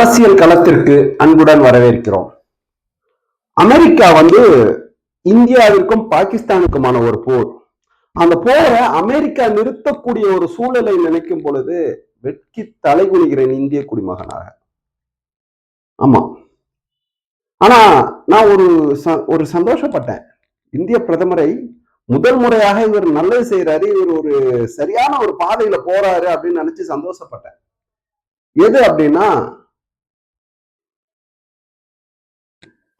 அரசியல் களத்திற்கு அன்புடன் வரவேற்கிறோம். அமெரிக்கா வந்து இந்தியாவிற்கும் பாகிஸ்தானுக்குமான ஒரு போர். அந்த போரை அமெரிக்கா நிறுத்தக்கூடிய ஒரு சூழலை நினைக்கும் பொழுது வெட்கி தலைகுனிகிறேன் இந்திய குடிமகனாக. ஆமா. ஆனா நான் ஒரு ச- ஒரு சந்தோஷப்பட்டேன். இந்திய பிரதமரை முதல் முறையாக இவர் நல்லது செய்யறாரு இவர் ஒரு சரியான ஒரு பாதையில போறாரு அப்படின்னு நினைச்சு சந்தோஷப்பட்டேன். எது அப்படின்னா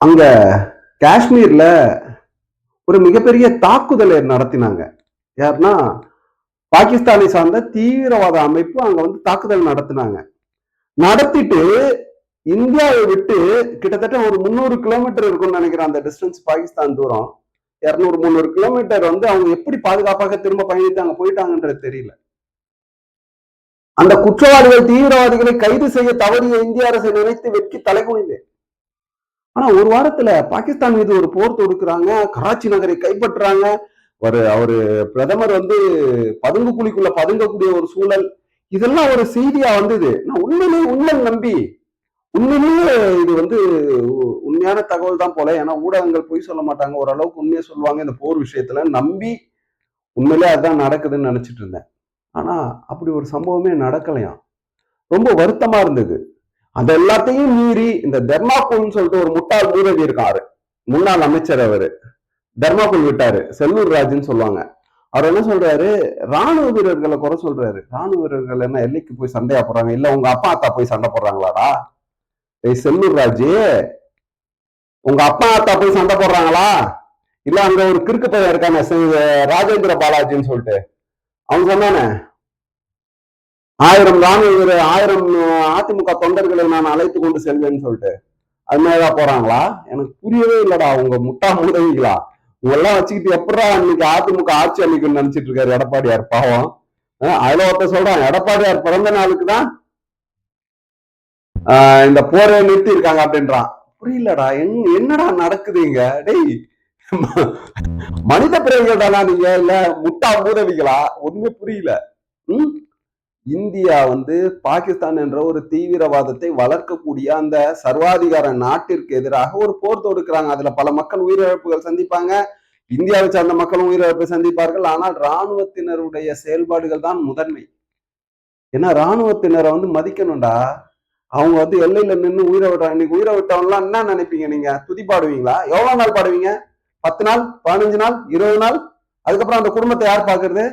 அங்க காஷ்மீர்ல ஒரு மிகப்பெரிய தாக்குதலை நடத்தினாங்க. யாருன்னா பாகிஸ்தானை சார்ந்த தீவிரவாத அமைப்பு அங்க வந்து தாக்குதல் நடத்தினாங்க. நடத்திட்டு இந்தியாவை விட்டு கிட்டத்தட்ட ஒரு முந்நூறு கிலோமீட்டர் இருக்கும்னு நினைக்கிறேன் அந்த டிஸ்டன்ஸ் பாகிஸ்தான் தூரம். இருநூறு முந்நூறு கிலோமீட்டர் வந்து அவங்க எப்படி பாதுகாப்பாக திரும்ப பயணித்து அங்க போயிட்டாங்கன்றது தெரியல. அந்த குற்றவாளிகள் தீவிரவாதிகளை கைது செய்ய தவறிய இந்திய அரசை நினைத்து வெட்கி தலைகுனிந்தேன். ஆனா ஒரு வாரத்துல பாகிஸ்தான் மீது ஒரு போர் தொடுக்கிறாங்க கராச்சி நகரை கைப்பற்றுறாங்க. ஒரு அவரு பிரதமர் வந்து பதுங்கு குழிக்குள்ள பதுங்கக்கூடிய ஒரு சூழல். இதெல்லாம் ஒரு செய்தியா வந்தது. நான் உண்மையிலேயே உண்மை நம்பி உண்மையிலேயே இது வந்து உண்மையான தகவல் தான் போல. ஏன்னா ஊடகங்கள் பொய் சொல்ல மாட்டாங்க. ஓரளவுக்கு உண்மையை சொல்லுவாங்க இந்த போர் விஷயத்துல. நம்பி உண்மையிலே அதுதான் நடக்குதுன்னு நினைச்சிட்டு இருந்தேன். ஆனா அப்படி ஒரு சம்பவமே நடக்கலையாம். ரொம்ப வருத்தமா இருந்தது. அது எல்லாத்தையும் மீறி இந்த தர்மாக்குள்னு சொல்லிட்டு ஒரு முட்டாள் பூரவி இருக்காரு. முன்னாள் அமைச்சர் அவரு. தர்மாக்குள் விட்டாரு. செல்லூர் ராஜுன்னு சொல்லுவாங்க. அவர் என்ன சொல்றாரு? ராணுவ வீரர்களை குறை சொல்றாரு. ராணுவ வீரர்கள் என்ன எல்லைக்கு போய் சண்டையா போடுறாங்க? இல்ல உங்க அப்பா அத்தா போய் சண்டை போடுறாங்களாடா? ஏய் செல்லூர் ராஜு உங்க அப்பா அத்தா போய் சண்டை போடுறாங்களா? இல்ல அங்க ஒரு கிறுக்கு பையன் இருக்கானே ராஜேந்திர பாலாஜின்னு சொல்லிட்டு. அவன் சொன்னானே ஆயிரம் ராணுவ ஆயிரம் அதிமுக தொண்டர்களை நான் அழைத்து கொண்டு செல்வேன்னு சொல்லிட்டு அது மாதிரிதான் போறாங்களா? எனக்கு புரியவே இல்லடா உங்க முட்டா மூதவிகளா உங்கெல்லாம் வச்சுக்கிட்டு எப்படா இன்னைக்கு அதிமுக ஆட்சி அளிக்கணும்னு நினைச்சிட்டு இருக்காரு எடப்பாடியார் பாவம். அதுல ஒருத்த சொல்றான் எடப்பாடியார் பிறந்த நாளுக்கு தான் ஆஹ், இந்த போரை நிறுத்தி இருக்காங்க அப்படின்றான். புரியலடா எங் என்னடா நடக்குது இங்க? டேய் மனித பிறவிகள்டானா நீங்க? இல்ல முட்டா மூதவிகளா? ஒண்ணுமே புரியல. உம் இந்தியா வந்து பாகிஸ்தான் என்ற ஒரு தீவிரவாதத்தை வளர்க்கக்கூடிய அந்த சர்வாதிகார நாட்டிற்கு எதிராக ஒரு போர் தொடுக்கிறாங்க. அதுல பல மக்கள் உயிரிழப்புகள் சந்திப்பாங்க. இந்தியாவை சார்ந்த மக்களும் உயிரிழப்பை சந்திப்பார்கள். ஆனால் இராணுவத்தினருடைய செயல்பாடுகள் தான் முதன்மை. ஏன்னா இராணுவத்தினரை வந்து மதிக்கணும்டா. அவங்க வந்து எல்லையில நின்று உயிரை விடுறாங்க. இன்னைக்கு உயிரை விட்டவங்கலாம் என்ன நினைப்பீங்க நீங்க? துதி பாடுவீங்களா? எவ்வளவு நாள் பாடுவீங்க? பத்து நாள்? பதினஞ்சு நாள்? இருபது நாள்? அதுக்கப்புறம் அந்த குடும்பத்தை யார் பாக்குறது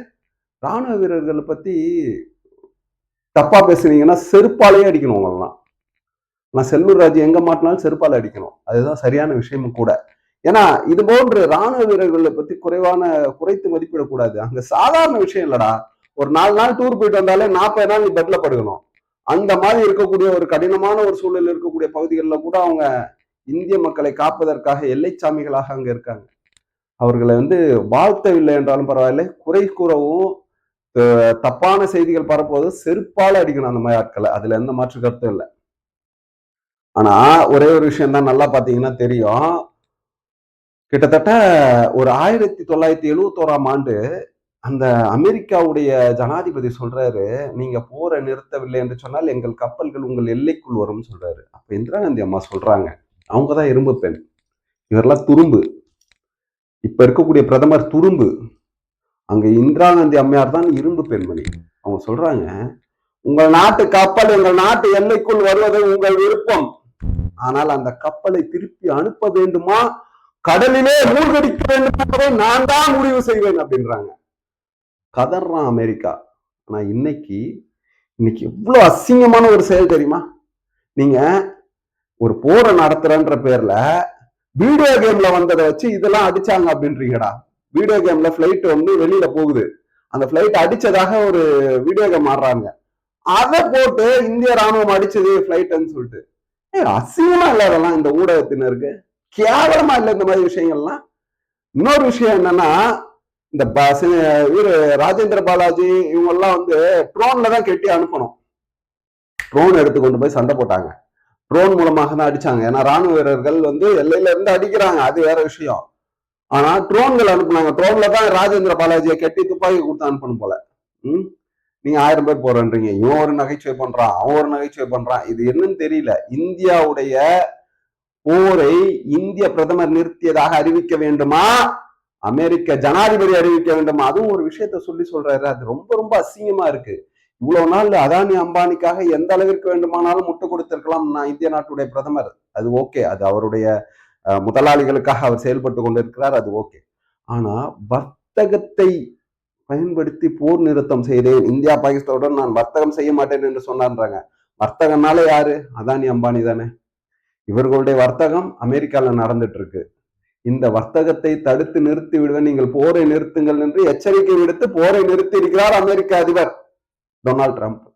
ராணுவ வீரர்களை பத்தி தப்பா பேசுனீங்கன்னா செருப்பாலேயே அடிக்கணும் உங்களெல்லாம். நான் செல்லூர் ராஜு எங்க மாட்டினாலும் செருப்பால அடிக்கணும். அதுதான் சரியான விஷயமும் கூட. ஏன்னா இது போன்று ராணுவ வீரர்களை பத்தி குறைவான குறைத்து மதிப்பிடக்கூடாது. அங்க சாதாரண விஷயம் இல்லடா. ஒரு நாலு நாள் டூர் போயிட்டு வந்தாலே நாற்பது நாள் நீ பெட்டில் படுக்கணும். அந்த மாதிரி இருக்கக்கூடிய ஒரு கடினமான ஒரு சூழல் இருக்கக்கூடிய பகுதிகளில் கூட அவங்க இந்திய மக்களை காப்பதற்காக எல்லைச்சாமிகளாக அங்கே இருக்காங்க. அவர்களை வந்து வாழ்த்தவில்லை என்றாலும் பரவாயில்லை. குறை கூறவும் தப்பான செய்திகள் பரப்புவது செருப்பால அடிக்கணும் அந்த மாதிரி ஆட்களை. அதுல எந்த மாற்று கருத்தும் இல்லை. ஆனா ஒரே ஒரு விஷயம் தான் நல்லா பாத்தீங்கன்னா தெரியும். கிட்டத்தட்ட ஒரு ஆயிரத்தி தொள்ளாயிரத்தி எழுவத்தோராம் ஆண்டு அந்த அமெரிக்காவுடைய ஜனாதிபதி சொல்றாரு நீங்க போரை நிறுத்தவில்லை என்று சொன்னால் எங்கள் கப்பல்கள் உங்கள் எல்லைக்குள் வரும்னு சொல்றாரு. அப்ப இந்திரா காந்தி அம்மா சொல்றாங்க. அவங்க தான் இரும்பு பெண். இவரெல்லாம் துரும்பு. இப்ப இருக்கக்கூடிய பிரதமர் துரும்பு. அங்கே இந்திரா காந்தி அம்மையார் தான் இரும்பு பெண்மணி. அவங்க சொல்றாங்க உங்கள் நாட்டு கப்பல் எங்கள் நாட்டு எல்லைக்குள் வருவது உங்கள் விருப்பம். ஆனால் அந்த கப்பலை திருப்பி அனுப்ப வேண்டுமா? கடலிலே மூழ்கடிக்க வேண்டும் என்பதை நான் தான் முடிவு செய்வேன் அப்படின்றாங்க. கதறான் அமெரிக்கா. ஆனா இன்னைக்கு இன்னைக்கு எவ்வளவு அசிங்கமான ஒரு செயல் தெரியுமா? நீங்க ஒரு போரை நடத்துறன்ற பேர்ல வீடியோ கேம்ல வந்ததை வச்சு இதெல்லாம் அடிச்சாங்க அப்படின்றீங்கடா. வீடியோ கேம்ல ஃபிளைட் வந்து வெளியில போகுது. அந்த ஃபிளைட் அடிச்சதாக ஒரு வீடியோ கேம் ஆடுறாங்க. அதை போட்டு இந்திய ராணுவம் அடிச்சது ஃபிளைட்னு சொல்லிட்டு. அசிங்கமா இல்ல அதெல்லாம் இந்த ஊடகத்தினருக்கு. கேவலமா இல்ல இந்த மாதிரி விஷயங்கள்லாம். இன்னொரு விஷயம் என்னன்னா இந்த இவரு ராஜேந்திர பாலாஜி இவங்க எல்லாம் வந்து ட்ரோன்ல தான் கெட்டி அனுப்பணும். ட்ரோன் எடுத்து கொண்டு போய் சண்டை போட்டாங்க. ட்ரோன் மூலமாக தான் அடிச்சாங்க. ஏன்னா ராணுவ வீரர்கள் வந்து எல்லையில இருந்து அடிக்கிறாங்க. அது வேற விஷயம். ஆனா ட்ரோன்கள் அனுப்புனாங்க. ட்ரோன்ல தான் ராஜேந்திர பாலாஜியை கட்டி துப்பாக்கி கொடுத்து அனுப்பணும் போல. ம்? நீங்க ஆயிரம் பேர் போறேன்றீங்க. இவன் ஒரு நகைச்சுவை பண்றான். அவன் ஒரு நகைச்சுவை பண்றான். இது என்னன்னு தெரியல. இந்தியாவுடைய போரை இந்திய பிரதமர் நிறுத்தியதாக அறிவிக்க வேண்டுமா? அமெரிக்க ஜனாதிபதி அறிவிக்க வேண்டுமா? அதுவும் ஒரு விஷயத்த சொல்லி சொல்றாரு. அது ரொம்ப ரொம்ப அசிங்கமா இருக்கு. இவ்வளவு நாள் அதானி அம்பானிக்காக எந்த அளவிற்கு வேண்டுமானாலும் முட்டு கொடுத்திருக்கலாம் நான் இந்திய நாட்டுடைய பிரதமர். அது ஓகே. அது அவருடைய முதலாளிகளுக்காக அவர் செயல்பட்டு கொண்டிருக்கிறார் அது ஓகே. ஆனா வர்த்தகத்தை பயன்படுத்தி போர் நிறுத்தம் செய்தேன். இந்தியா பாகிஸ்தானுடன் நான் வர்த்தகம் செய்ய மாட்டேன் என்று சொன்னான்றாங்க. வர்த்தகம்னால யாரு? அதானி அம்பானி தானே. இவர்களுடைய வர்த்தகம் அமெரிக்காவில் நடந்துட்டு இருக்கு இந்த வர்த்தகத்தை தடுத்து நிறுத்தி விடுவேன் நீங்கள் போரை நிறுத்துங்கள் என்று எச்சரிக்கை விடுத்து போரை நிறுத்தி இருக்கிறார் அமெரிக்க அதிபர் டொனால்ட் ட்ரம்ப்.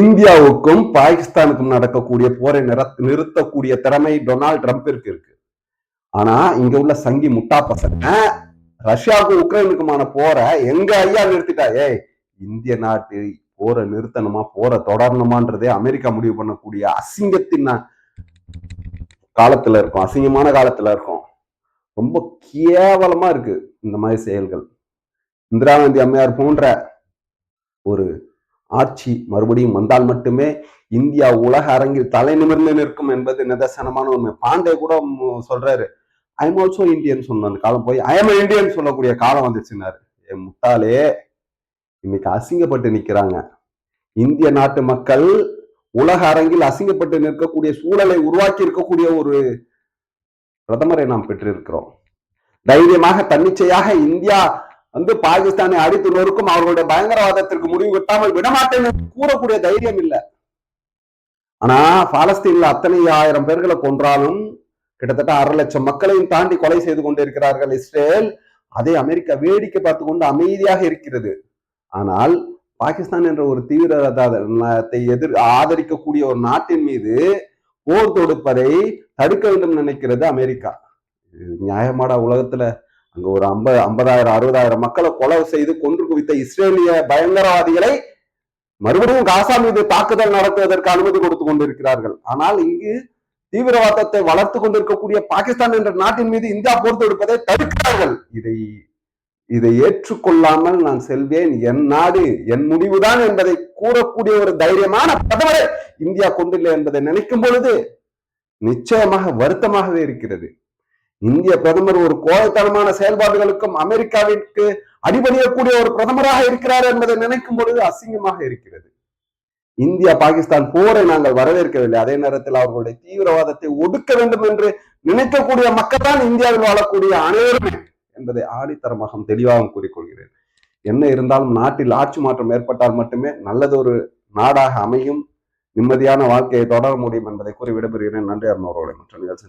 இந்தியாவுக்கும் பாகிஸ்தானுக்கும் நடக்கக்கூடிய போரை நிறுத்தக்கூடிய திறமை டொனால்ட் ட்ரம்பிற்கு இருக்கு. ஆனா இங்க உள்ள சங்கி முட்டா பசங்க ரஷ்யாவுக்கும் உக்ரைனுக்குமான போரை எங்க ஐயா நிறுத்திட்டா? ஏய் இந்திய நாட்டு போரை நிறுத்தணுமா? போரை தொடரணுமான்றதே அமெரிக்கா முடிவு பண்ணக்கூடிய அசிங்கத்தின் காலத்துல இருக்கும். அசிங்கமான காலத்துல இருக்கும். ரொம்ப கேவலமா இருக்கு இந்த மாதிரி செயல்கள். இந்திரா காந்தி அம்மையார் போன்ற ஒரு ஆட்சி மறுபடியும் வந்தால் மட்டுமே இந்தியா உலக அரங்கில் தலை நிமிர்ந்து நிற்கும் என்பது நிதர்சனமான உண்மை. பாண்டே கூட சொல்றாரு ஐம் ஆல்சோ இந்தியன் சொன்ன அந்த காலம் போய் ஐஎம் இந்தியன் சொல்லக்கூடிய காலம் வந்துச்சுன்னாரு. என் முட்டாளே இன்னைக்கு அசிங்கப்பட்டு நிக்கிறாங்க. இந்திய நாட்டு மக்கள் உலக அரங்கில் அசிங்கப்பட்டு நிற்கக்கூடிய சூழலை உருவாக்கி இருக்கக்கூடிய ஒரு பிரதமரை நாம் பெற்றிருக்கிறோம். தைரியமாக தன்னிச்சையாக இந்தியா வந்து பாகிஸ்தானை அடித்து நொறுக்கும் அவர்களுடைய பயங்கரவாதத்திற்கு முடிவு கட்டாமல் விடமாட்டேன் கூறக்கூடிய தைரியம் இல்லை. ஆனா பாலஸ்தீன்ல அத்தனை ஆயிரம் பேர்களை கொன்றாலும் கிட்டத்தட்ட அரை லட்சம் மக்களையும் தாண்டி கொலை செய்து கொண்டிருக்கிறார்கள் இஸ்ரேல். அதை அமெரிக்கா வேடிக்கை பார்த்து கொண்டு அமைதியாக இருக்கிறது. ஆனால் பாகிஸ்தான் என்ற ஒரு தீவிரவாதத்தை எதிர் ஆதரிக்கக்கூடிய ஒரு நாட்டின் மீது போர் தொடுப்பதை தடுக்க வேண்டும் நினைக்கிறது அமெரிக்கா. நியாயமாடா உலகத்துல அங்க ஒரு ஐம்பது ஐம்பதாயிரம் அறுபதாயிரம் மக்களை கொலை செய்து கொன்று குவித்த இஸ்ரேலிய பயங்கரவாதிகளை மறுபடியும் காசா மீது தாக்குதல் நடத்துவதற்கு அனுமதி கொடுத்து கொண்டிருக்கிறார்கள். ஆனால் இங்கு தீவிரவாதத்தை வளர்த்து கொண்டிருக்கக்கூடிய பாகிஸ்தான் என்ற நாட்டின் மீது இந்தியா போர் தொடுப்பதை தடுக்கிறார்கள். இதை இதை ஏற்றுக்கொள்ளாமல் நான் செல்வேன். என் நாடு என் முடிவுதான் என்பதை கூறக்கூடிய ஒரு தைரியமான பிரதமரை இந்தியா கொண்டில்லை என்பதை நினைக்கும் பொழுது நிச்சயமாக வருத்தமாகவே இருக்கிறது. இந்திய பிரதமர் ஒரு கோழைத்தனமான செயல்பாடுகளுக்கும் அமெரிக்காவிற்கு அடிபணியக்கூடிய ஒரு பிரதமராக இருக்கிறார் என்பதை நினைக்கும் பொழுது அசிங்கமாக இருக்கிறது. இந்தியா பாகிஸ்தான் போரை நாங்கள் வரவேற்கவில்லை. அதே நேரத்தில் அவர்களுடைய தீவிரவாதத்தை ஒடுக்க வேண்டும் என்று நினைக்கக்கூடிய மக்கள் தான் இந்தியாவில் வாழக்கூடிய அனைவருமே என்பதை ஆடித்தரமாக தெளிவாக கூறிக்கொள்கிறேன். என்ன இருந்தாலும் நாட்டில் ஆட்சி மாற்றம் ஏற்பட்டால் மட்டுமே நல்லதொரு நாடாக அமையும் நிம்மதியான வாழ்க்கையை தொடர முடியும் என்பதை கூறி விடைபெறுகிறேன். நன்றி அருண் அவர்களை. மற்ற நிகழ்ச்சி